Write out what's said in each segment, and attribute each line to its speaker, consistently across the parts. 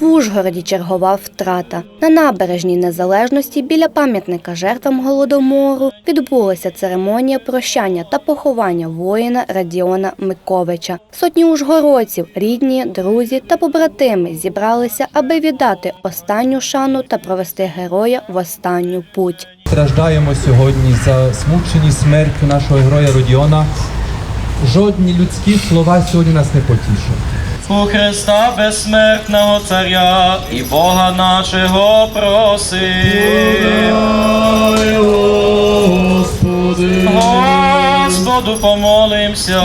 Speaker 1: В Ужгороді чергова втрата. На набережній незалежності біля пам'ятника жертвам голодомору відбулася церемонія прощання та поховання воїна Радіона Миковича. Сотні ужгородців, рідні, друзі та побратими зібралися, аби віддати останню шану та провести героя в останню путь.
Speaker 2: Страждаємо сьогодні за смучені смертю нашого героя Родіона. Жодні людські слова сьогодні нас не потішать.
Speaker 3: У Христа безсмертного царя і Бога нашого просим. Господу помолимся.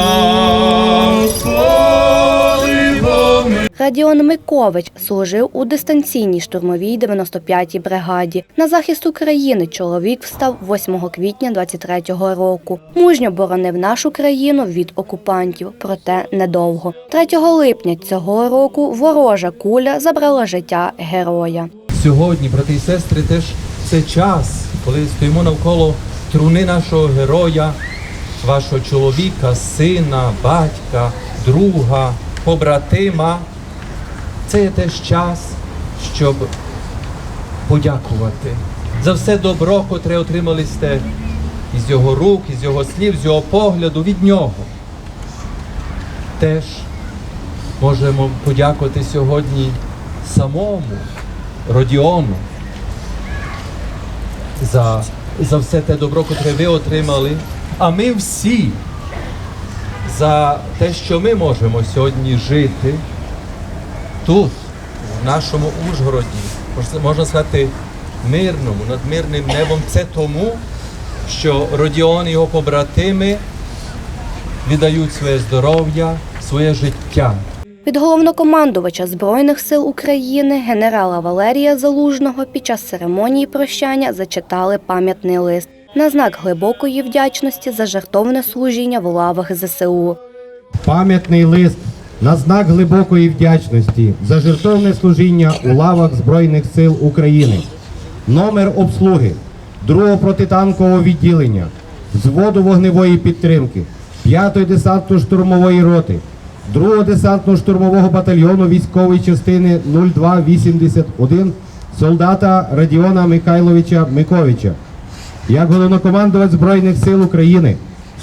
Speaker 1: Радіон Микович служив у дистанційній штурмовій 95-й бригаді. На захист України чоловік встав 8 квітня 23-го року. Мужньо боронив нашу країну від окупантів, проте недовго. 3 липня цього року ворожа куля забрала життя героя.
Speaker 2: Сьогодні, брати і сестри, теж це час, коли стоїмо навколо труни нашого героя, вашого чоловіка, сина, батька, друга, побратима. Це є теж час, щоб подякувати за все добро, котре отримали сте із його рук, із його слів, з його погляду, від нього. Теж можемо подякувати сьогодні самому Родіону за, за все те добро, котре ви отримали. А ми всі за те, що ми можемо сьогодні жити тут, в нашому Ужгороді, можна- сказати, мирному, над мирним небом. Це тому, що Родіон і його побратими віддають своє здоров'я, своє життя.
Speaker 1: Від головнокомандувача Збройних сил України генерала Валерія Залужного під час церемонії прощання зачитали пам'ятний лист на знак глибокої вдячності за жертовне служіння в лавах ЗСУ.
Speaker 4: Пам'ятний лист на знак глибокої вдячності за жертовне служіння у лавах Збройних сил України. Номер обслуги 2 протитанкового відділення, взводу вогневої підтримки, 5-ї десантно-штурмової роти, 2-го десантно-штурмового батальйону військової частини 0281 солдата Радіона Михайловича Миковича. Як головнокомандувач Збройних сил України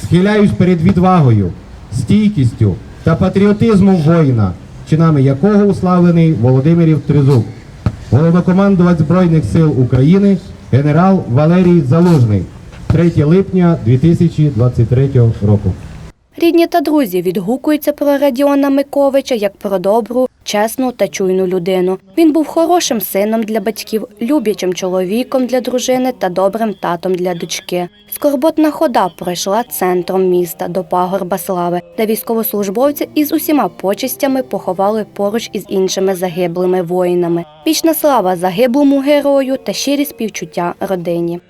Speaker 4: схиляюсь перед відвагою, стійкістю та патріотизму воїна, чинами якого уславлений Володимирів Тризуб, головнокомандувач Збройних сил України, генерал Валерій Залужний, 3 липня 2023 року.
Speaker 1: Рідні та друзі відгукуються про Радіона Миковича як про добру, чесну та чуйну людину. Він був хорошим сином для батьків, люблячим чоловіком для дружини та добрим татом для дочки. Скорботна хода пройшла центром міста до пагорба слави, де військовослужбовці із усіма почестями поховали поруч із іншими загиблими воїнами. Вічна слава загиблому герою та щирі співчуття родині.